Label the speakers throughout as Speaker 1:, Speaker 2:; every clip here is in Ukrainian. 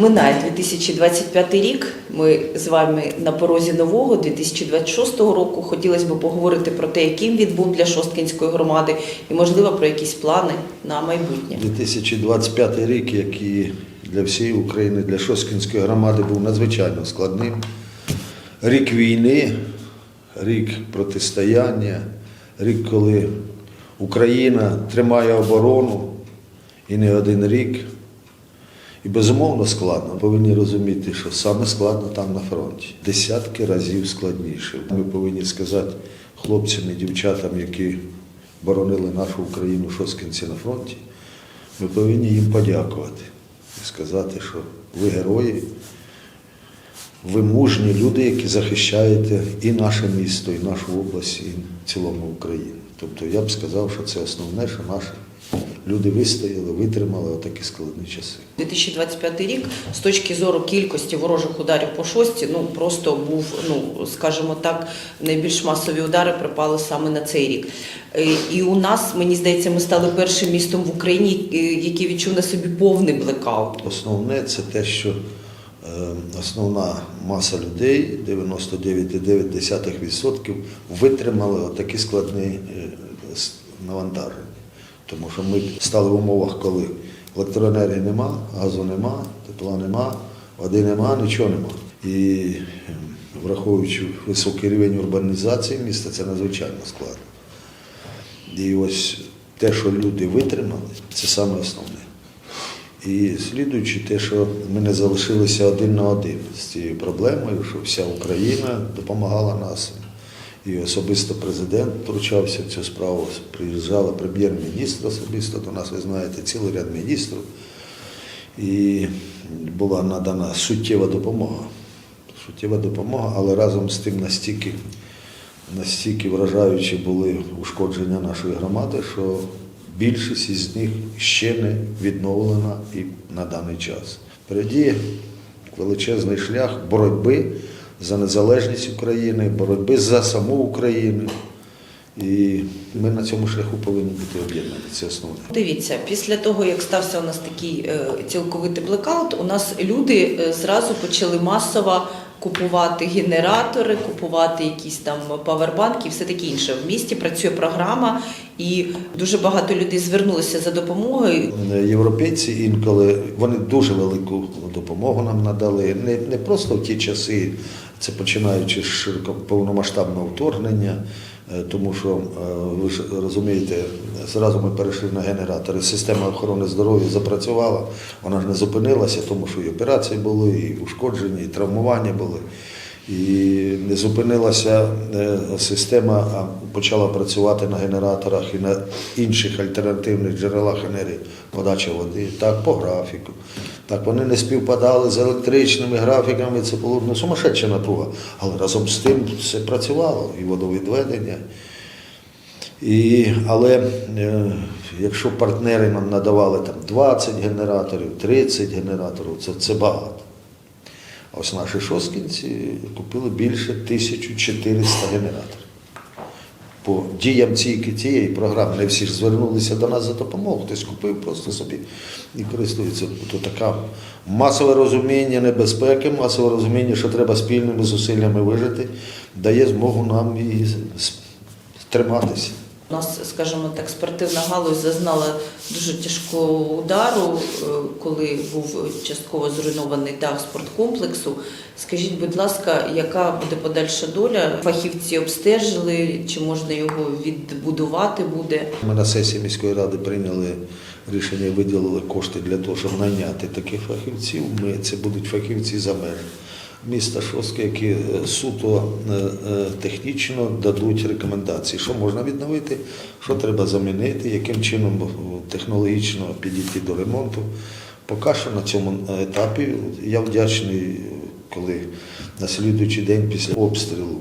Speaker 1: Минає 2025 рік. Ми з вами на порозі нового 2026 року. Хотілося б поговорити про те, яким він був для Шосткинської громади, і можливо про якісь плани на майбутнє.
Speaker 2: 2025 рік, який для всієї України, для Шосткінської громади був надзвичайно складним. Рік війни, рік протистояння, рік, коли Україна тримає оборону і не один рік. І безумовно складно. Повинні розуміти, що саме складно там на фронті. Десятки разів складніше. Ми повинні сказати хлопцям і дівчатам, які боронили нашу Україну шосткинці на фронті, ми повинні їм подякувати і сказати, що ви герої, ви мужні люди, які захищаєте і наше місто, і нашу область, і в цілому Україну. Тобто я б сказав, що це основне, що наші люди вистояли, витримали отакі складні часи.
Speaker 1: 2025 рік з точки зору кількості ворожих ударів по шості, ну просто був, ну скажімо так, найбільш масові удари припали саме на цей рік. Е, І у нас, мені здається, ми стали першим містом в Україні, е, який відчув на собі повний блекаут.
Speaker 2: Основне це те, що е, основна маса людей, 99,9% витримали отакі складні навантаження. Тому що ми стали в умовах, коли електроенергії нема, газу нема, тепла нема, води нема, нічого нема. І е, враховуючи високий рівень урбанізації міста, це надзвичайно складно. І ось те, що люди витримали, це саме основне. І слідуючи те, що ми не залишилися один на один з цією проблемою, що вся Україна допомагала нас. І особисто президент втручався в цю справу. Приїжджала прем'єр-міністр особисто до нас, ви знаєте, цілий ряд міністрів. І була надана суттєва допомога. Суттєва допомога, але разом з тим настільки, настільки вражаючі були ушкодження нашої громади, що більшість із них ще не відновлена і на даний час. Впереді величезний шлях боротьби за незалежність України, боротьби за саму Україну. І ми на цьому шляху повинні бути об'єднані. Це основне.
Speaker 1: Дивіться, після того, як стався у нас такий е, цілковитий блекаут, у нас люди е, зразу почали масово купувати генератори, купувати якісь там павербанки і все таке інше. В місті працює програма, і дуже багато людей звернулися за допомогою.
Speaker 2: Європейці інколи вони дуже велику допомогу нам надали. Не, не просто в ті часи, це починаючи з повномасштабного вторгнення, е, тому що е, ви ж розумієте, зразу ми перейшли на генератори. Система охорони здоров'я запрацювала, вона ж не зупинилася, тому що і операції були, і ушкодження, і травмування були. І не зупинилася е, система, а почала працювати на генераторах і на інших альтернативних джерелах енергії, подача води, так по графіку. Так вони не співпадали з електричними графіками, це було ну, сумасшедша напруга. Але разом з тим все працювало, і водовідведення. І, але е, якщо партнери нам надавали там 20 генераторів, 30 генераторів, це, це багато. Ось наші шосткінці купили більше 1400 генераторів. По діям цієї, цієї програми не всі ж звернулися до нас за допомогою, хтось купив просто собі і користується. То така масове розуміння небезпеки, масове розуміння, що треба спільними зусиллями вижити, дає змогу нам і триматися.
Speaker 1: У нас, скажімо так, спортивна галузь зазнала дуже тяжкого удару, е, коли був частково зруйнований дах спорткомплексу. Скажіть, будь ласка, яка буде подальша доля? Фахівці обстежили, чи можна його відбудувати буде?
Speaker 2: Ми на сесії міської ради прийняли рішення виділили кошти для того, щоб найняти таких фахівців. Ми, це будуть фахівці за меж міста Шостка, які е, суто е, е, технічно дадуть рекомендації, що можна відновити, що треба замінити, яким чином технологічно підійти до ремонту. Поки що на цьому етапі я вдячний, коли на слідуючий день після обстрілу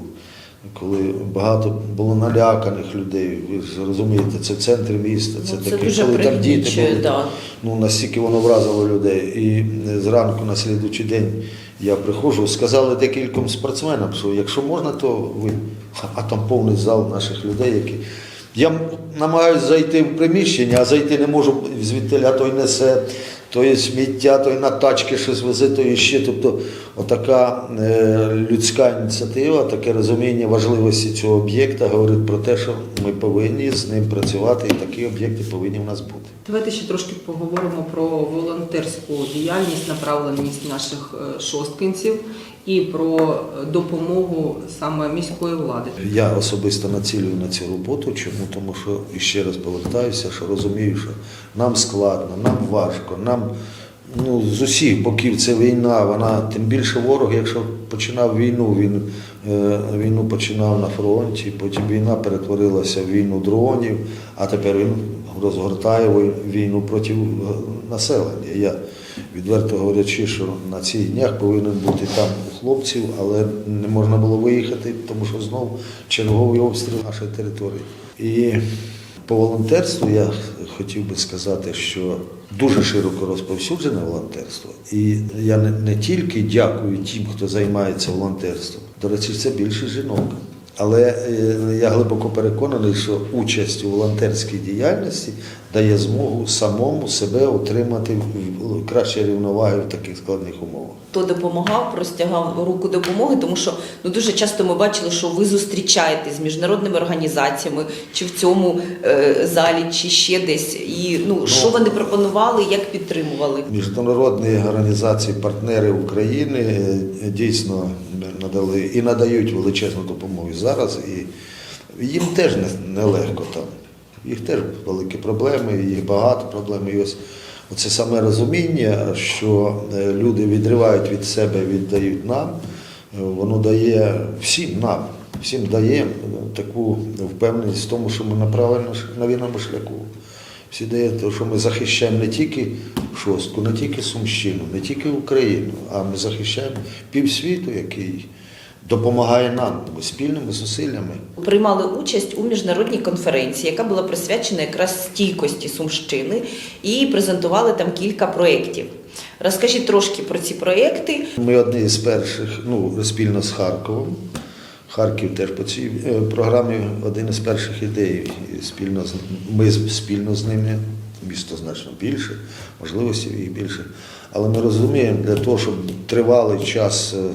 Speaker 2: коли багато було наляканих людей, ви ж розумієте, це в центрі міста, це
Speaker 1: Ну, це
Speaker 2: таке, коли там діти були.
Speaker 1: да.
Speaker 2: Ну, настільки воно вразило людей. І зранку на слідуючий день я приходжу, сказали декільком спортсменам, що якщо можна, то ви. А там повний зал наших людей, які. Я намагаюся зайти в приміщення, а зайти не можу звідти, а той несе то є сміття, то й на тачки щось везе, то і ще. Тобто, отака е, людська ініціатива, таке розуміння важливості цього об'єкта говорить про те, що ми повинні з ним працювати, і такі об'єкти повинні в нас бути.
Speaker 3: Давайте ще трошки поговоримо про волонтерську діяльність, направленість наших е, шосткинців і про допомогу саме міської влади.
Speaker 2: Я особисто націлюю на цю роботу. Чому? Тому що і ще раз повертаюся, що розумію, що нам складно, нам важко, нам ну, з усіх боків це війна. Вона тим більше ворог, якщо починав війну, він е, війну починав на фронті, потім війна перетворилася в війну дронів, а тепер він розгортає війну проти е, населення. Я відверто говорячи, що на цих днях повинен бути там у хлопців, але не можна було виїхати, тому що знову черговий обстріл нашої території. І по волонтерству я хотів би сказати, що дуже широко розповсюджене волонтерство. І я не, тільки дякую тим, хто займається волонтерством. До речі, це більше жінок. Але е, я глибоко переконаний, що участь у волонтерській діяльності дає змогу самому себе отримати в- в рівноваги в таких складних умовах.
Speaker 1: Хто допомагав, простягав руку допомоги, тому що ну дуже часто ми бачили, що ви зустрічаєтесь з міжнародними організаціями, чи в цьому е, залі, чи ще десь. І ну що вони пропонували, як підтримували?
Speaker 2: Міжнародні організації, партнери України е, дійсно надали і надають величезну допомогу зараз, і їм теж не- нелегко там. Їх теж великі проблеми, їх багато проблем. І ось оце саме розуміння, що е, люди відривають від себе, віддають нам, е, воно дає всім нам, всім дає таку впевненість в тому, що ми на правильному на вірному шляху. Всі дає те, що ми захищаємо не тільки шостку, не тільки Сумщину, не тільки Україну, а ми захищаємо півсвіту, який допомагає нам спільними зусиллями.
Speaker 1: Приймали участь у міжнародній конференції, яка була присвячена якраз стійкості Сумщини, і презентували там кілька проєктів. Розкажіть трошки про ці проєкти.
Speaker 2: Ми одні з перших, ну спільно з Харковом. Харків теж по цій е, програмі один із перших ідей. Спільно з ми спільно з ними. Місто значно більше, можливостей їх більше. Але ми розуміємо, для того, щоб тривалий час е,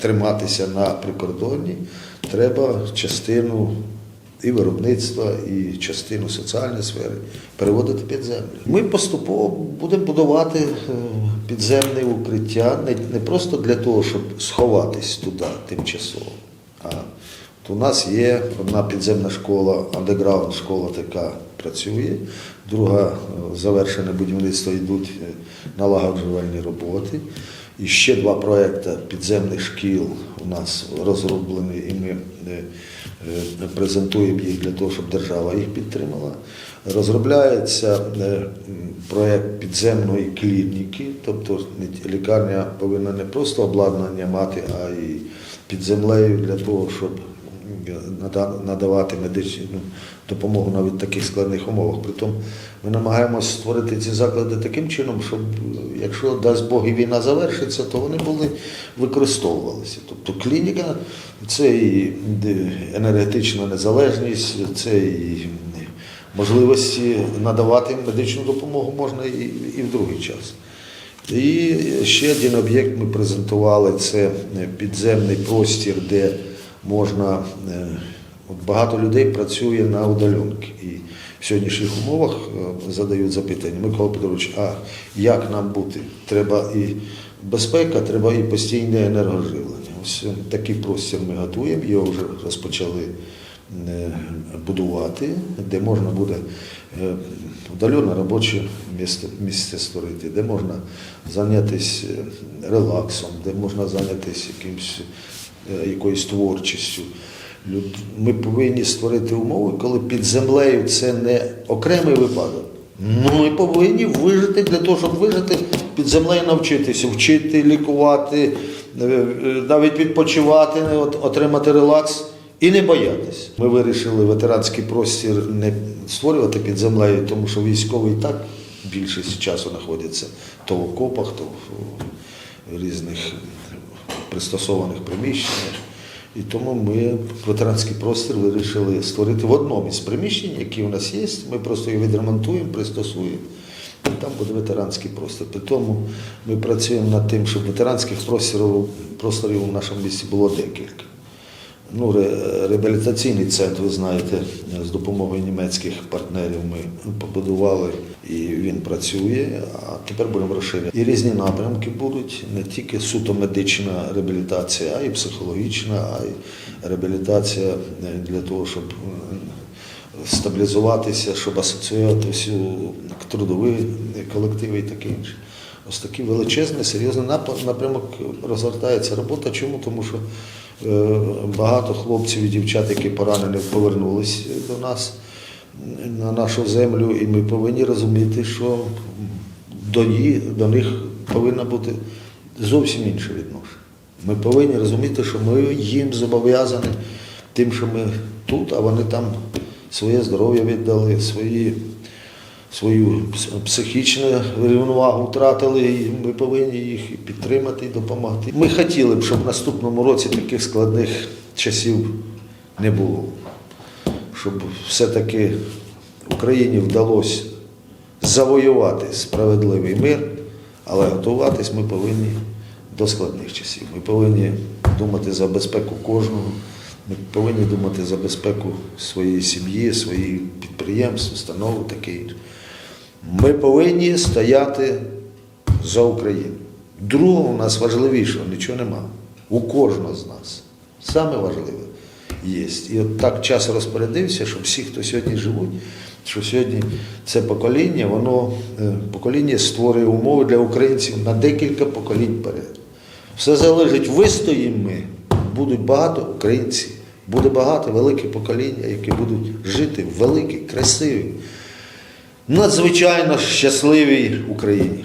Speaker 2: триматися на прикордонні, треба частину і виробництва, і частину соціальної сфери переводити під землю. Ми поступово будемо будувати е, підземне укриття не, просто для того, щоб сховатись туди тимчасово. А у нас є одна підземна школа, андеграунд школа така працює, друга е, завершене будівництво йдуть е, налагоджувальні роботи. І ще два проекти підземних шкіл у нас розроблені, і ми е, е, презентуємо їх для того, щоб держава їх підтримала. Розробляється проєкт підземної клініки, тобто лікарня повинна не просто обладнання мати, а й під землею для того, щоб надавати медичну допомогу навіть в таких складних умовах. Притом ми намагаємося створити ці заклади таким чином, щоб якщо дасть Бог і війна завершиться, то вони були використовувалися. Тобто клініка це і енергетична незалежність, це і можливості надавати медичну допомогу можна і в другий час. І ще один об'єкт ми презентували це підземний простір, де можна. е, От багато людей працює на удаленки. І в сьогоднішніх умовах е, задають запитання, Микола Петрович, а як нам бути? Треба і безпека, треба і постійне енергоживлення. Ось е, такий простір ми готуємо, його вже розпочали будувати, де можна буде удалене робоче місце, місце створити, де можна зайнятися релаксом, де можна зайнятися якимсь, е, якоюсь творчістю. Ми повинні створити умови, коли під землею це не окремий випадок. Ну, ми повинні вижити для того, щоб вижити під землею навчитися, вчити, лікувати, е, е, навіть відпочивати, отримати релакс і не боятися. Ми вирішили ветеранський простір не створювати під землею, тому що військовий так більшість часу знаходяться то в окопах, то в різних пристосованих приміщеннях. І тому ми ветеранський простір вирішили створити в одному із приміщень, які у нас є. Ми просто його відремонтуємо, пристосуємо і там буде ветеранський простір. При тому ми працюємо над тим, щоб ветеранських просторів, просторів у нашому місті було декілька. Ну, реабілітаційний центр, ви знаєте, з допомогою німецьких партнерів ми побудували і він працює. А тепер будемо розширяти. І різні напрямки будуть не тільки суто медична реабілітація, а й психологічна, а й реабілітація е, для того, щоб е, стабілізуватися, щоб асоціюватися к трудові колективи і таке інше. Ось такий величезний, серйозний нап- напрямок розгортається робота. Чому? Тому що багато хлопців і дівчат, які поранені, повернулись до нас на нашу землю, і ми повинні розуміти, що до, ї- до них повинно бути зовсім інше відношення. Ми повинні розуміти, що ми їм зобов'язані тим, що ми тут, а вони там своє здоров'я віддали, свої, свою психічну рівновагу втратили, і ми повинні їх підтримати і допомогти. Ми хотіли б, щоб в наступному році таких складних часів не було. Щоб все-таки Україні вдалося завоювати справедливий мир, але готуватись ми повинні до складних часів. Ми повинні думати за безпеку кожного. Ми повинні думати за безпеку своєї сім'ї, своїх підприємств, установ, таке. Ми повинні стояти за Україну. Другого у нас важливішого нічого нема. У кожного з нас. Саме важливе є. І от так час розпорядився, що всі, хто сьогодні живуть, що сьогодні це покоління, воно е, покоління створює умови для українців на декілька поколінь вперед. Все залежить, вистоїмо ми, будуть багато українців, буде багато велике покоління, які будуть жити в великій, красивій, надзвичайно щасливій Україні.